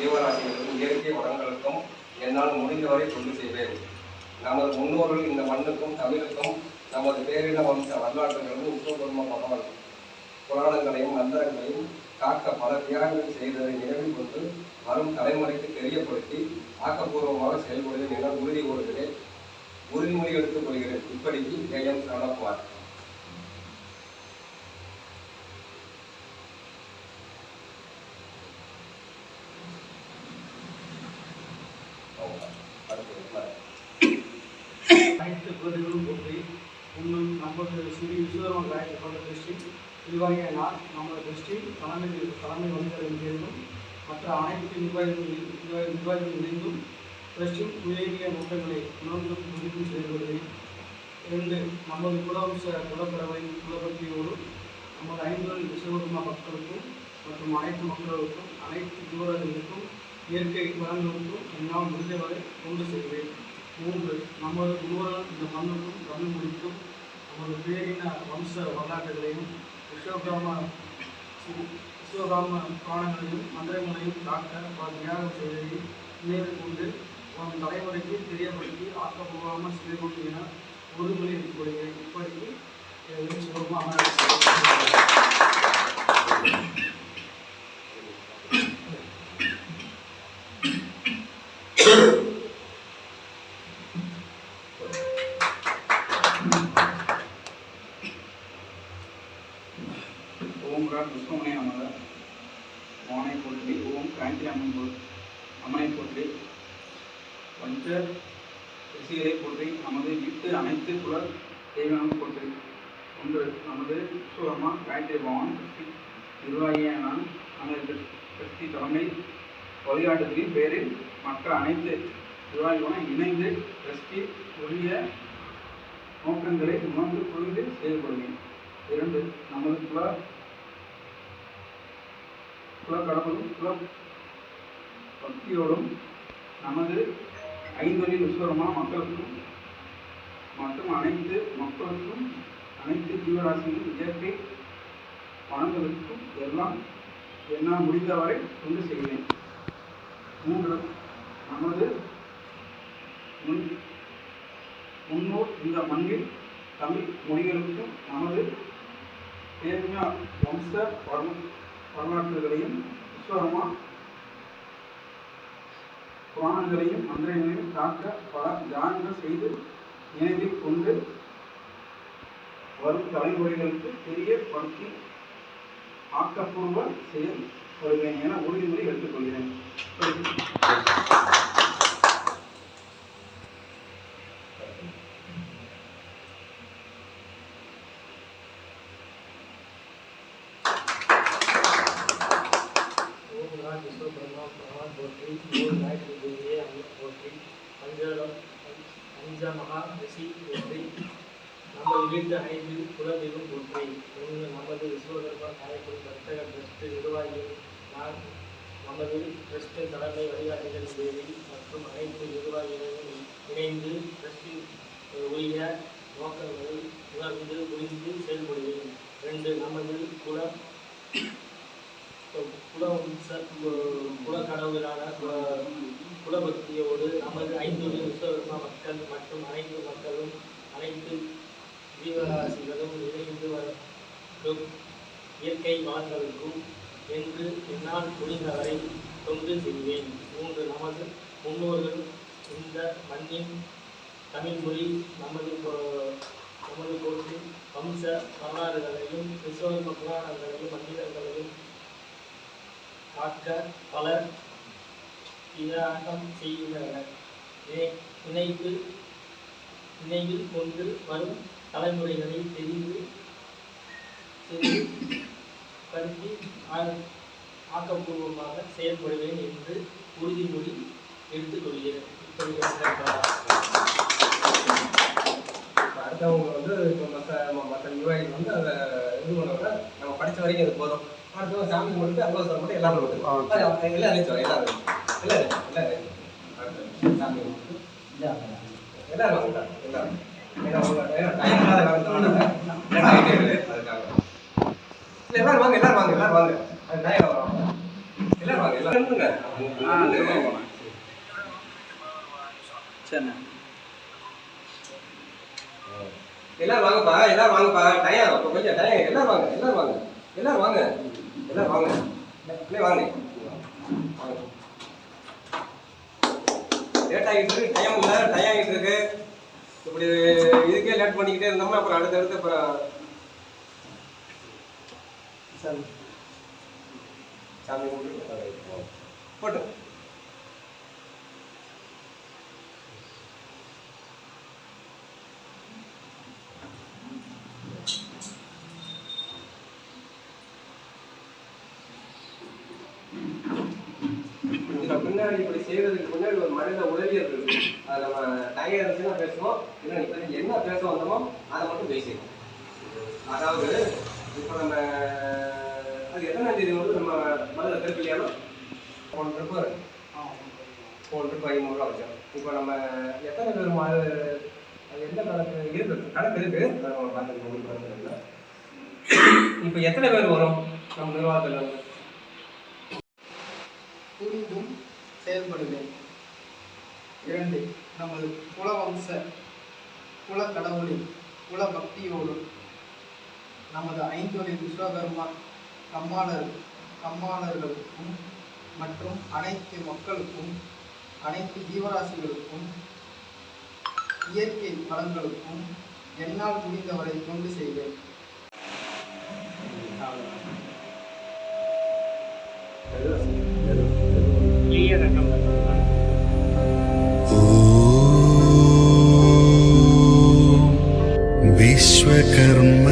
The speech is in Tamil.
ஜீவராசிகளுக்கும் இயற்கை வளங்களுக்கும் என்னால் முடிந்தவரை தொண்டு செய்வேன் நமது முன்னோர்கள் இந்த மண்ணுக்கும் தமிழுக்கும் நமது பேரின வம்ச வரலாற்றுகளும் உத்தம புராணங்களையும் மந்திரங்களையும் காக்க பல தியாகங்கள் செய்ததை நினைவில் கொண்டு வரும் தலைமுறைக்கு தெரியப்படுத்தி ஆக்கப்பூர்வமாக செயல்படுவேன் என உறுதி கூறுகிறேன். உறுதிமொழி எடுத்துக் கொள்கிறேன். இப்படிக்கு கே எம் சரணகுமார் அனைத்து குழந்தைகளும் போற்றி இன்னும் நமது ஸ்ரீ விஸ்வரம காயத்தை கொண்ட திருஷ்டி இதுவாகிய நான் நமது திருஷ்டி தலைமை தலைமை வந்திகளின் பேரிலும் மற்ற அனைத்து நிர்வாகிகள் நிர்வாகி- நிர்வாகிகள் இணைந்தும் திருஷ்டி உயரிய நோக்கங்களை உணர்ந்தும் முடிவும் செயல்படுவேன் இரண்டு நமது குலவம்ச குலப்பறவை குலபக்தியோடு நமது ஐம்பது விஸ்வகர்மா மக்களுக்கும் மற்றும் அனைத்து மக்களுக்கும் அனைத்து ஜீவராசிகளுக்கும் இயற்கை வளங்களுக்கும் என்னால் முடிந்தவரை கொண்டு செல்வேன். மூன்று நமது முன்னோர்கள் இந்த மண்ணுக்கும் தமிழ் மொழிக்கும் நமது பேரின வம்ச வரலாற்றுகளையும் விஸ்வகிராம விஸ்வகாம புராணங்களையும் மந்திரங்களையும் காக்க பல தியாகம் செய்ததையும் நினைவு கொண்டு உன் தலைமுறைக்கு தெரியப்படுத்தி ஆக்கப்பூர்வமாக கொண்டு என உறுதிமொழி எடுத்துக் கொள்கிறேன். இப்படிக்கு சுலபமாக ஓம் ராட் விஸ்வமனை அமர ஓனை போற்றி ஓம் காந்தி அம்மன் போ அம்மனை போற்றி பஞ்ச ரிஷிகளை போற்றி நமது வீட்டு அனைத்து குல தெய்வங்களும் போற்றி. ஒன்று நமது விஸ்வகர்மா காயத்ரி பவான் கிருஷ்டி நிர்வாகிய நமது கிருஷ்- கிருஷ்டி தலைமை வழிகாட்டுதலின் பேரில் மற்ற அனைத்து நிர்வாகிகளும் இணைந்து கிருஷ்டி உரிய நோக்கங்களை உணர்ந்து புரிந்து செயல்படுவேன். இரண்டு நமது குல குல கடவுளும் குல பக்தியோடும் நமது ஐந்தொழில் விஸ்வரமான மக்களுக்கும் மற்றும் அனைத்து மக்களுக்கும் அனைத்து ஜீவராசிகளும் இயற்கை வளங்களுக்கும் எல்லாம் என்னால் முடிந்தவரை கொண்டு செய்வேன். மூன்று நமது முன் முன்னோர் இந்த மண்ணில் தமிழ் மொழிகளுக்கும் நமது பேர்மியா வம்ச வரல- வரலாற்றுகளையும் விஸ்வரமா புராணங்களையும் மந்திரங்களையும் காக்க பல தியானங்கள் செய்து நினைவில் கொண்டு வரும் தலைமுறைகளுக்கு தெரியப்படுத்தி ஆக்கப்பூர்வ செயல்படுவேன் என உறுதிமொழி எடுத்துக்கொள்கிறேன். பகவான் போற்றி ஓம் காயத்ரி தேவியே அம்மன் பஞ்சலம் பஞ்ச மகா ரிஷி போற்றி நமது வீட்டு ஐந்தில் குலதெய்வம் போற்றி ஒன்று நமது விஸ்வகர்மா காயத்ரி வர்த்தக ட்ரஸ்ட் நிர்வாகிகள் நான் நமது ட்ரஸ்ட் தலைமை வழிகாட்டுதல் தேவி மற்றும் அனைத்து நிர்வாகிகளும் இணைந்து ட்ரஸ்டின் உரிய நோக்கங்களை உணர்ந்து புரிந்து செயல்படுகிறேன் ரெண்டு நமது குல குலவம்ச குலக்கடவுளான குல- குலபக்தியோடு நமது ஐந்து விஸ்வகர்ம மக்கள் மற்றும் அனைத்து மக்களும் அனைத்து ஜீவராசிகளும் இணைந்து வரும் இயற்கை வளங்களுக்கும் என்று என்னால் முடிந்தவரை தொண்டு செய்வேன். மூன்று நமது முன்னோர்கள் இந்த மண்ணின் தமிழ்மொழி நமது நமது போட்டு வம்ச வரலாறுகளையும் விஸ்வகர்ம புராணங்களையும் மந்திரங்களையும் காக்க பலர் தியாகம் செய்கின்றனர் இணை- நினைவில் கொண்டு வரும் தலைமுறைகளை தெரிந்து படுத்தி ஆக்கப்பூர்வமாக செயல்படுவேன் என்று உறுதிமொழி எடுத்துக்கொள்கிறேன் இப்படி இப்ப அடுத்தவங்க வந்து இப்போ மற்ற மற்ற நிர்வாகிகள் வந்து அதை இது பண்ணவங்க நம்ம படிச்ச வரைக்கும் அது போதும் அடுத்தவங்க சாமி கும்பிட்டு அங்கே சொல்ல மட்டும் எல்லாரும் விட்டு எல்லாம் நினைச்சோம் எல்லாரும் எல்லாரும் அடுத்து சாமி கும்பிட்டு எல்லாரும் எல்லாரும் ஏன்னா டைம் இல்லாத இல்லை இல்லை அதுக்காக இல்லை எல்லாரும் வாங்க எல்லாரும் வாங்க எல்லாரும் வாங்க அது டைம் எல்லாரும் வாங்க எல்லாரும் சரிண்ணே எல்லாரும் வாங்கப்பா எல்லாரும் வாங்கப்பா. டயம் கொஞ்சம் டயம் எல்லாரும் வாங்க எல்லாரும் வாங்க. எல்லாரும் வாங்க. எல்லாரும் வாங்க. அப்படியே வாங்க. வாங்க லேட் ஆகிட்டு இருக்கு டைம் இல்லை டைம் ஆகிட்டு இருக்கு. இப்படி இதுக்கே லேட் பண்ணிக்கிட்டே இருந்தோம்னா அப்புறம் அடுத்தடுத்து அப்புறம் சாமி. சாமி போட்டு. பின்னாடி இப்படி செய்யறதுக்கு முன்னாடி ஒரு மனித உளவியல் இருக்கு. அது நம்ம டைம் இருந்துச்சுன்னா பேசுவோம். இல்லை இப்ப என்ன பேச வந்தோமோ அதை மட்டும் பேசிடுவோம். அதாவது இப்போ நம்ம அது எத்தனாம் தேதி வந்து நம்ம மதுரை திருப்பலியாலும் போன ட்ரிப்பு போன ட்ரிப் ஐநூறுரூவா வச்சோம். இப்போ நம்ம எத்தனை பேர் மா அது எந்த கணக்கு? இருக்கு. கணக்கு இருக்கு. இல்லை. இப்போ எத்தனை பேர் வரும்? நம்ம நிர்வாகத்தில் இருந்து? செயல்படுவேன் இரண்டு நமது குலவம்ச குல கடவுளின் குல பக்தியோடும் நமது ஐந்தொழில் விஸ்வகர்மா கம்மாளர் கம்மாளர்களுக்கும் மற்றும் அனைத்து மக்களுக்கும் அனைத்து ஜீவராசிகளுக்கும் இயற்கை வளங்களுக்கும் என்னால் முடிந்தவரை கொண்டு செய்வேன். विश्वकर्मणे